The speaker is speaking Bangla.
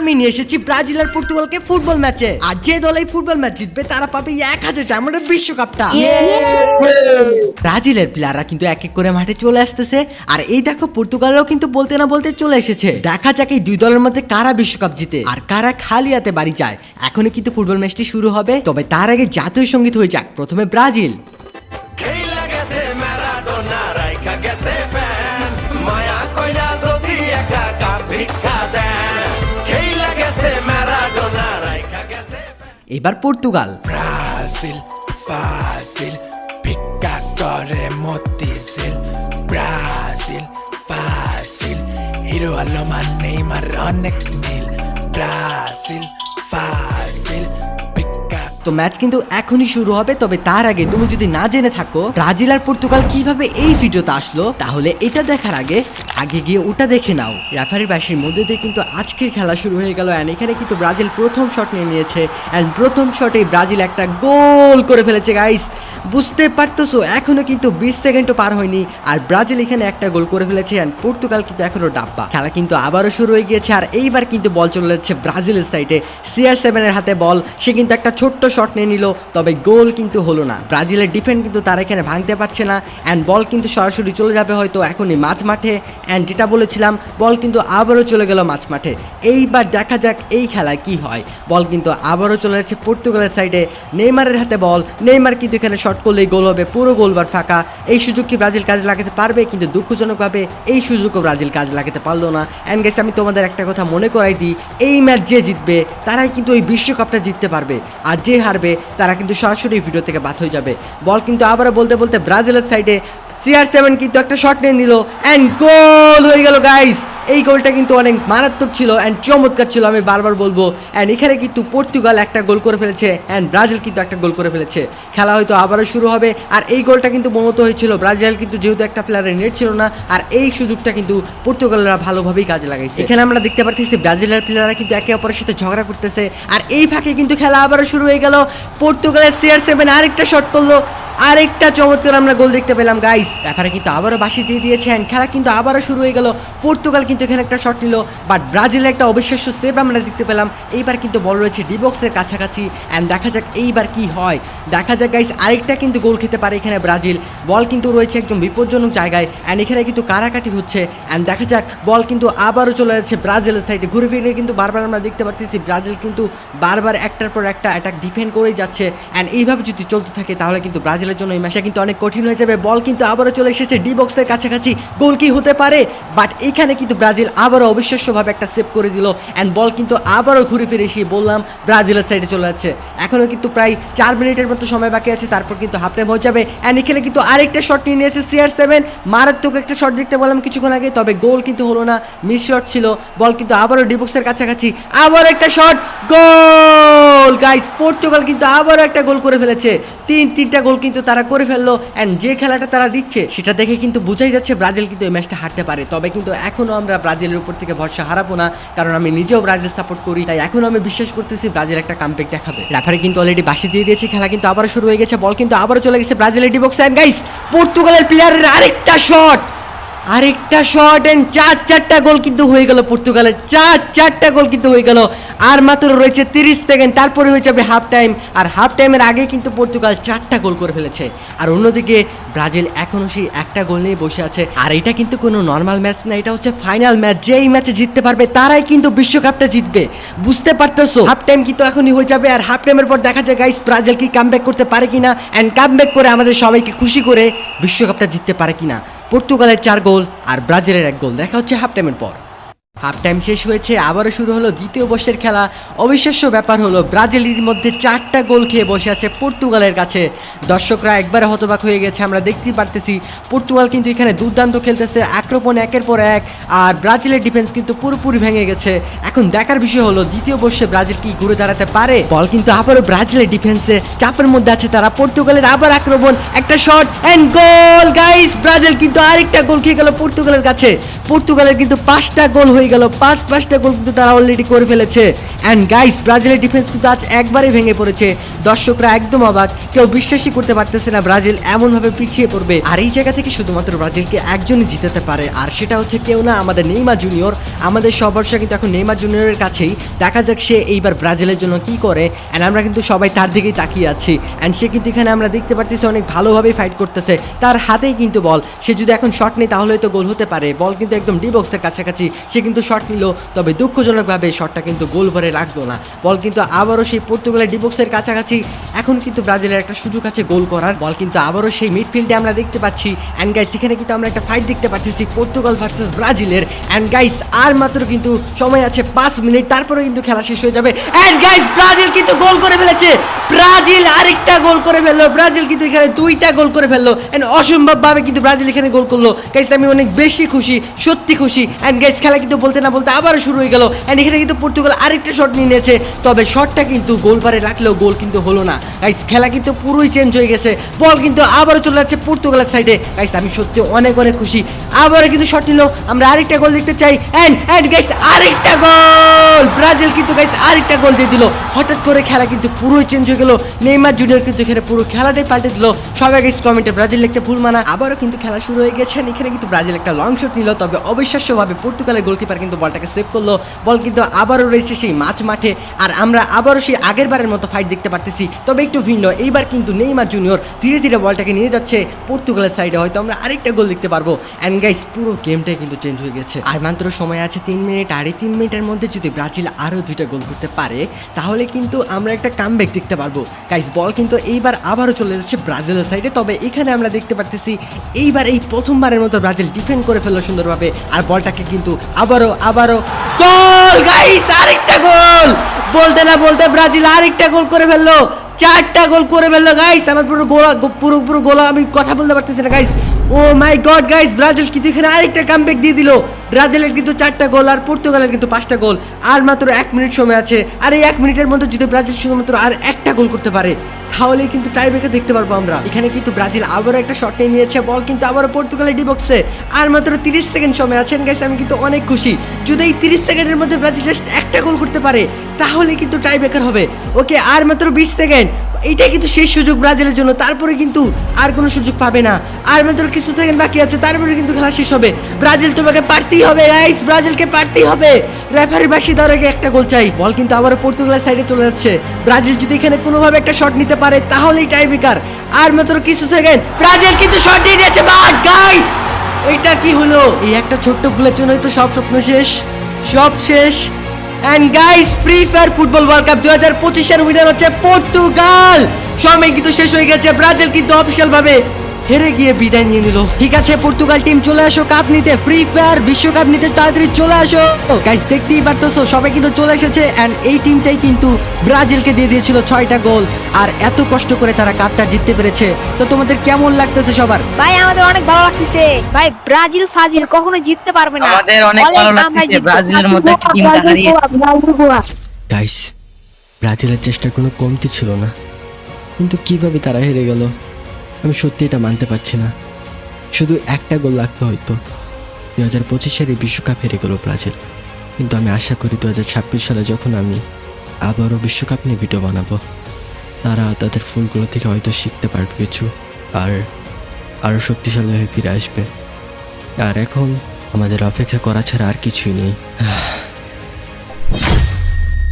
আমি নিয়ে এসেছি ব্রাজিল আর পর্তুগালকে ফুটবল ম্যাচে। আর যে দল এই ফুটবল ম্যাচ জিতবে তারা পাবে এক হাজার ডায়মন্ডের বিশ্বকাপটা। ব্রাজিলের প্লেয়াররা কিন্তু এক এক করে মাঠে চলে আসতেছে। আর এই দেখো পর্তুগালও কিন্তু বলতে না বলতে চলে এসেছে। দেখা যাক এই দুই দলের মধ্যে কারা বিশ্বকাপ জিতে। আর কারা খালি হাতে বাড়ি যায়। এখনই কিন্তু ফুটবল ম্যাচটি শুরু হবে। তবে তার আগে জাতীয় সংগীত হয়ে যাক। প্রথমে ব্রাজিল। এবার পর্তুগাল। Brasil, fácil, pica করে মতিঝিল। ব্রাজিল ফácil হিরো আলমান নেইমার অনেক মিল। ব্রাজিল পিকা তো ম্যাচ কিন্তু এখনই শুরু হবে তবে তার আগে তুমি যদি না জেনে থাকো ব্রাজিল আর পর্তুগাল কীভাবে এই ভিডিওতে আসলো তাহলে এটা দেখার আগে আগে গিয়ে ওটা দেখে নাও। রেফারি বাসির মধ্যে দিয়ে কিন্তু আজকের খেলা শুরু হয়ে গেল অ্যান্ড এখানে কিন্তু ব্রাজিল প্রথম শট নিয়ে নিয়েছে অ্যান্ড প্রথম শটে ব্রাজিল একটা গোল করে ফেলেছে গাইস বুঝতে পারতেছো, এখনও কিন্তু বিশ সেকেন্ডও পার হয়নি আর ব্রাজিল এখানে একটা গোল করে ফেলেছে অ্যান্ড পর্তুগাল কিন্তু এখনও ডাব্বা। খেলা কিন্তু আবারও শুরু হয়ে গিয়েছে আর এইবার কিন্তু বল চলে যাচ্ছে ব্রাজিলের সাইডে সিআর সেভেনের হাতে বল, সে কিন্তু একটা ছোট্ট শট নিয়ে নিল, তবে গোল কিন্তু হলো না। ব্রাজিলের ডিফেন্ড কিন্তু তারা এখানে ভাঙতে পারছে না অ্যান্ড বল কিন্তু সরাসরি চলে যাবে হয়তো এখনই মাঝ মাঠে অ্যান্ড যেটা বলেছিলাম, বল কিন্তু আবারও চলে গেল মাঝ মাঠে। এইবার দেখা যাক এই খেলায় কি হয়। বল কিন্তু আবারও চলে যাচ্ছে পর্তুগালের সাইডে। নেইমারের হাতে বল। নেইমার কিন্তু এখানে শট করলেই গোল হবে, পুরো গোলবার ফাঁকা। এই সুযোগ কি ব্রাজিল কাজে লাগাতে পারবে? কিন্তু দুঃখজনকভাবে এই সুযোগও ব্রাজিল কাজে লাগাতে পারল না। অ্যান্ড গেছে আমি তোমাদের একটা কথা মনে করাই দিই, এই ম্যাচ যে জিতবে, তারাই কিন্তু ওই বিশ্বকাপটা জিততে পারবে। আর যে হারবে, তারা কিন্তু সরাসরি ভিডিও থেকে বাদ হয়ে যাবে। বল কিন্তু আবারও বলতে বলতে ব্রাজিলের সাইডে সিআর সেভেন কিন্তু একটা শট নিয়ে নিল অ্যান্ড গোল হয়ে গেল গাইস এই গোলটা কিন্তু অনেক মারাত্মক ছিল অ্যান্ড চমৎকার ছিল, আমি বারবার বলব। অ্যান্ড এখানে কিন্তু পর্তুগাল একটা গোল করে ফেলেছে অ্যান্ড ব্রাজিল কিন্তু একটা গোল করে ফেলেছে। খেলা হয়তো আবারও শুরু হবে। আর এই গোলটা কিন্তু মূলত হয়েছিল, ব্রাজিল কিন্তু যেহেতু একটা প্লেয়ারের নেট ছিল না, আর এই সুযোগটা কিন্তু পর্তুগালরা ভালোভাবেই কাজে লাগাইছে। এখানে আমরা দেখতে পাচ্ছি ব্রাজিলের প্লেয়াররা কিন্তু একে অপরের সাথে ঝগড়া করতেছে। আর এই ফাঁকে কিন্তু খেলা আবারও শুরু হয়ে গেল। পর্তুগালের সিআর সেভেন আরেকটা শট করল। আরেকটা চমৎকার আমরা গোল দেখতে পেলাম গাইস রেফারি কিন্তু আবারও বাসি দিয়ে দিয়েছে and খেলা কিন্তু আবারও শুরু হয়ে গেল। পর্তুগাল কিন্তু এখানে একটা শট নিল বাট ব্রাজিলের একটা অবিশ্বাস্য সেভ আমরা দেখতে পেলাম। এইবার কিন্তু বল রয়েছে ডিবক্সের কাছাকাছি অ্যান্ড দেখা যাক এইবার কি হয়। দেখা যাক গাইস আরেকটা কিন্তু গোল খেতে পারে এখানে ব্রাজিল। বল কিন্তু রয়েছে একদম বিপজ্জনক জায়গায় অ্যান্ড এখানে কিন্তু কারাকাটি হচ্ছে। অ্যান্ড দেখা যাক, বল কিন্তু আবারও চলে যাচ্ছে ব্রাজিলের সাইডে ঘুরে ফিরে কিন্তু বারবার আমরা দেখতে পাচ্ছি ব্রাজিল কিন্তু বারবার একটার পর একটা অ্যাটাক ডিফেন্ড করেই যাচ্ছে। অ্যান্ড এইভাবে যদি চলতে থাকে, তাহলে কিন্তু ব্রাজিলের জন্য এই ম্যাচটা কিন্তু অনেক কঠিন হয়ে যাবে। বল কিন্তু আবারও চলে এসেছে ডি বক্সের কাছাকাছি। গোল কি হতে পারে? বাট এখানে কিন্তু ব্রাজিল আবারও অবিশ্বাস্যভাবে একটা সেভ করে দিল। অ্যান্ড বল কিন্তু আবারও ঘুরে ফিরে এসে বললাম, ব্রাজিলের সাইডে চলে যাচ্ছে। এখনও কিন্তু প্রায় চার মিনিটের মতো সময় বাকি আছে, তারপর কিন্তু হাফ টাইম হয়ে যাবে। অ্যান্ড এখানে কিন্তু আরেকটা শট নিয়ে নিয়েছে সিআর সেভেন মারাত্মক একটা শট দেখতে বললাম কিছুক্ষণ আগে, তবে গোল কিন্তু হলো না মিস শট ছিল। বল কিন্তু আবারও ডি ডিবক্সের কাছাকাছি। আবার একটা শট গোল গাইস পর্তুগাল কিন্তু আবারও একটা গোল করে ফেলেছে। তিন, তিনটা গোল কিন্তু তারা করে ফেলল অ্যান্ড যে খেলাটা তারা দিচ্ছে, সেটা দেখে কিন্তু বোঝাই যাচ্ছে ব্রাজিল কিন্তু এই ম্যাচটা হারতে পারে। তবে কিন্তু এখনও আমরা ব্রাজিলের উপর থেকে ভরসা হারাবো না, কারণ আমি নিজেও ব্রাজিল সাপোর্ট করি, তাই এখনও আমি বিশ্বাস করতেছি ব্রাজিল একটা কামব্যাক দেখাবে। রেফারি কিন্তু অলরেডি বাসি দিয়ে দিয়েছে, খেলা কিন্তু আবারও শুরু হয়ে গেছে বল কিন্তু আবারও চলে গেছে ব্রাজিলের ডিবক্স অ্যান্ড গাইস পর্তুগালের প্লেয়ারের আরেকটা শট আরেকটা শট এন্ড চার চারটা গোল কিন্তু হয়ে গেল পর্তুগালের। চার চারটা গোল কিন্তু হয়ে গেল। আর মাত্র রয়েছে তিরিশ সেকেন্ড তারপরে হয়ে যাবে হাফ টাইম আর হাফ টাইমের আগে কিন্তু পর্তুগাল চারটা গোল করে ফেলেছে। আর অন্যদিকে ব্রাজিল এখনও সেই একটা গোল নিয়ে বসে আছে। আর এটা কিন্তু কোনো নর্মাল ম্যাচ না, এটা হচ্ছে ফাইনাল ম্যাচ যেই ম্যাচে জিততে পারবে, তারাই কিন্তু বিশ্বকাপটা জিতবে। বুঝতে পারতেছো? হাফ টাইম কিন্তু এখনই হয়ে যাবে। আর হাফ টাইমের পর দেখা যায় গাইস ব্রাজিল কি কামব্যাক করতে পারে কিনা? অ্যান্ড কামব্যাক করে আমাদের সবাইকে খুশি করে বিশ্বকাপটা জিততে পারে কিনা? পর্তুগালের চার গোল আর ব্রাজিলের এক গোল। দেখা হচ্ছে হাফ টাইমের পর। হাফ টাইম শেষ হয়েছে, আবারও শুরু হলো দ্বিতীয় বর্ষের খেলা। অবিশ্বাস্য ব্যাপার হলো, ব্রাজিলের মধ্যে চারটা গোল খেয়ে বসে আছে পর্তুগালের কাছে। দর্শকরা একবারে হতবাক হয়ে গেছে, আমরা দেখতেই পারতেছি, পর্তুগাল কিন্তু এখানে দুর্দান্ত খেলতেছে, আক্রমণ একের পর এক, আর ব্রাজিলের ডিফেন্স কিন্তু পুরোপুরি ভেঙে গেছে। এখন দেখার বিষয় হলো, দ্বিতীয় বর্ষে ব্রাজিল কি ঘুরে দাঁড়াতে পারে? বল কিন্তু আবারও ব্রাজিলের ডিফেন্সে চাপের মধ্যে আছে তারা। পর্তুগালের আবার আক্রমণ, একটা shot and goal guys Brazil কিন্তু আরেকটা গোল খেয়ে গেল পর্তুগালের কাছে। পর্তুগালের কিন্তু পাঁচটা গোল হয়ে হয়ে গেল। পাঁচ পাঁচটা গোল কিন্তু তারা অলরেডি করে ফেলেছে। অ্যান্ড গাইস ব্রাজিলের ডিফেন্স কিন্তু আজ একবারে ভেঙে পড়েছে। দর্শকরা একদম অবাক। কেউ বিশ্বাসই করতে পারতেছে না ব্রাজিল এমনভাবে পিছিয়ে পড়বে। আর এই জায়গা থেকে শুধুমাত্র ব্রাজিলকে একজনই জিতাতে পারে। আর সেটা হচ্ছে কেউ না, আমাদের নেইমা জুনিয়র। আমাদের সব ভরসা কিন্তু এখন নেইমা জুনিয়রের কাছেই। দেখা যাক সে এইবার ব্রাজিলের জন্য কি করে। অ্যান্ড আমরা কিন্তু সবাই তার দিকেই তাকিয়ে আছি। অ্যান্ড সে কিন্তু এখানে আমরা দেখতে পাচ্ছি অনেক ভালোভাবেই ফাইট করতেছে। তার হাতেই কিন্তু বল সে যদি এখন শট নেই তাহলে তো গোল হতে পারে। বল কিন্তু একদম ডি বক্সের কাছাকাছি। সে কিন্তু শট নিল। তবে দুঃখজনকভাবে শটটা কিন্তু গোল ভরে লাগল না। বল কিন্তু আবারও সেই পর্তুগালের ডি বক্সের কাছাকাছি এখন কিন্তু ব্রাজিলের একটা সুযোগ আছে গোল করার। বল কিন্তু আবারও সেই মিডফিল্ডে আমরা দেখতে পাচ্ছি। অ্যান্ড গাইস এখানে কিন্তু আমরা একটা ফাইট দেখতে পাচ্ছি পর্তুগাল ভার্সেস ব্রাজিলের। অ্যান্ড গাইস আর মাত্র কিন্তু সময় আছে পাঁচ মিনিট। তারপরে কিন্তু খেলা শেষ হয়ে যাবে। অ্যান্ড গাইস ব্রাজিল কিন্তু গোল করে ফেলেছে। ব্রাজিল আরেকটা গোল করে ফেলল। ব্রাজিল কিন্তু এখানে দুইটা গোল করে ফেলল। অ্যান্ড অসম্ভবভাবে কিন্তু ব্রাজিল এখানে গোল করল। গাইস আমি অনেক বেশি খুশি, সত্যি খুশি। অ্যান্ড গাইস খেলা কিন্তু বলতে না বলতে আবারও শুরু হয়ে গেল। অ্যান্ড এখানে কিন্তু পর্তুগাল আরেকটা শট নিয়ে নিয়েছে। তবে শটটা কিন্তু গোল পারে রাখলেও গোল কিন্তু হলো না। গাইস খেলা কিন্তু পুরোই চেঞ্জ হয়ে গেছে। বল কিন্তু আবারও চলে যাচ্ছে পর্তুগালের সাইডে গাইস আমি সত্যি অনেক অনেক খুশি। আবারও কিন্তু শট নিল। আমরা আরেকটা গোল দেখতে চাই। অ্যান্ড অ্যান্ড গাইস আরেকটা গোল ব্রাজিল কিন্তু গাইস আরেকটা গোল দিয়ে দিল। হঠাৎ করে খেলা কিন্তু পুরোই চেঞ্জ হয়ে গেল। নেইমার জুনিয়র কিন্তু এখানে পুরো খেলাটাই পাল্টে দিল। সবাই গাইস কমেন্টে ব্রাজিল লিখতে ভুল মানা। আবারও কিন্তু খেলা শুরু হয়ে গেছে। এখানে কিন্তু ব্রাজিল একটা লং শট নিল। তবে অবিশ্বাস্যভাবে পর্তুগালের গোলকিপার কিন্তু বলটাকে সেভ করল। বল কিন্তু আবারও রয়েছে সেই মাঝ মাঠে। আর আমরা আবারও সেই আগের বারের মতো ফাইট দেখতে পারতেছি। তবে একটু ভিন্ন। এইবার কিন্তু নেইমার জুনিয়র ধীরে ধীরে বলটাকে নিয়ে যাচ্ছে পর্তুগালের সাইডে। হয়তো আমরা আরেকটা গোল দেখতে পারব। অ্যান্ড গাইস পুরো গেমটাই কিন্তু চেঞ্জ হয়ে গেছে। আর মাত্র সময় আছে তিন মিনিট। আর এই তিন মিনিটের মধ্যে যদি ব্রাজিল আরও দুইটা গোল করতে পারে, তাহলে কিন্তু আমরা একটা কামব্যাক দেখতে পারব। গাইস বল কিন্তু এইবার আবারও চলে যাচ্ছে ব্রাজিলের সাইডে। তবে এখানে আমরা দেখতে পারতেছি, এইবার এই প্রথমবারের মতো ব্রাজিল ডিফেন্ড করে ফেলল সুন্দরভাবে। আর বলটাকে কিন্তু আবারও আবারও। গোল গাইস আরেকটা গোল! বলতে না বলতে ব্রাজিল আরেকটা গোল করে ফেলল। চারটা গোল করে ফেলল গাইস আমার পুরো গোলা, পুরো পুরো গোলা আমি কথা বলতে পারতেছি না guys oh my god guys Brazil কিন্তু এখানে আরেকটা কামব্যাক দিয়ে দিল। ব্রাজিলের কিন্তু চারটা গোল আর পর্তুগালের কিন্তু পাঁচটা গোল। আর মাত্র এক মিনিট সময় আছে। আর এই এক মিনিটের মধ্যে যদি ব্রাজিল শুধুমাত্র আর একটা গোল করতে পারে তাহলে কিন্তু ব্রেকার দেখতে পারব আমরা। এখানে কিন্তু ব্রাজিল আবারও একটা শট নিয়ে নিয়েছে বল কিন্তু আবারও পর্তুগালের ডি বক্সে আর মাত্র তিরিশ সেকেন্ড সময় আছেন গাইস আমি কিন্তু অনেক খুশি। যদি এই তিরিশ সেকেন্ডের মধ্যে ব্রাজিল জাস্ট একটা গোল করতে পারে তাহলে কিন্তু ব্রেকার হবে। ওকে আর মাত্র বিশ সেকেন্ড। এইটাই কিন্তু শেষ সুযোগ ব্রাজিলের জন্য। তারপরে কিন্তু আর কোনো সুযোগ পাবে না। আর মাত্র কিছু সেকেন্ড বাকি আছে, তারপরে কিন্তু খেলা শেষ হবে। ব্রাজিল তোমাকে পারতেই হবে গাইস ব্রাজিলকে পারতেই হবে! রেফারি বাসি দেওয়ার আগে একটা গোল চাই। বল কিন্তু আবারও পর্তুগালের সাইডে চলে যাচ্ছে। ব্রাজিল যদি এখানে কোনোভাবে একটা শট নিতে পারে, তাহলেই টাই বেকার আর মাত্র কিছু সেকেন্ড। ব্রাজিল কিন্তু শট নিয়ে নিয়েছে বাট গাইস এইটা কি হলো? এই একটা ছোট্ট ভুলের জন্যই তো সব স্বপ্ন শেষ। সব শেষ। And guys free fire football world cup দু হাজার পঁচিশের উইনার হচ্ছে পর্তুগাল সময় কিন্তু শেষ হয়ে গেছে। ব্রাজিল কিন্তু অফিসিয়াল ভাবে হেরে গিয়ে বিদায় নিয়ে নিল। ঠিক আছে পর্তুগাল টিম চলে আসো কাপ নিতে। ফ্রি ফায়ার বিশ্বকাপ নিতে তাড়াতাড়ি চলে আসো। গাইস দেখতেই পারতেছো সবাই কিন্তু চলে এসেছে। অ্যান্ড এই টিমটাই কিন্তু ব্রাজিলকে দিয়ে দিয়েছিল ছয়টা গোল। আর এত কষ্ট করে তারা কাপটা জিততে পেরেছে। তো তোমাদের কেমন লাগতেছে সবার? ভাই আমাদের অনেক ভালো লাগতেছে। ভাই ব্রাজিল ফাজিল কখনো জিততে পারবে না। আমাদের অনেক ভালো লাগতেছে, ব্রাজিলের মতো একটা গোয়া, হারিয়েছে। গাইস ব্রাজিলের চেষ্টার কোনো কমতি ছিল না। কিন্তু কীভাবে তারা হেরে গেল? আমি সত্যি এটা মানতে পারছি না। শুধু একটা গোল লাগতো হয়তো। দু হাজার পঁচিশের এই বিশ্বকাপ হেরে গেল ব্রাজিল। কিন্তু আমি আশা করি দু হাজার ছাব্বিশ সালে যখন আমি আবারও বিশ্বকাপ নিয়ে ভিডিও বানাবো, তারা তাদের ফুলগুলো থেকে হয়তো শিখতে পারবে কিছু আর আরও শক্তিশালী হয়ে ফিরে আসবে। আর এখন আমাদের অপেক্ষা করা ছাড়া আর কিছুই নেই।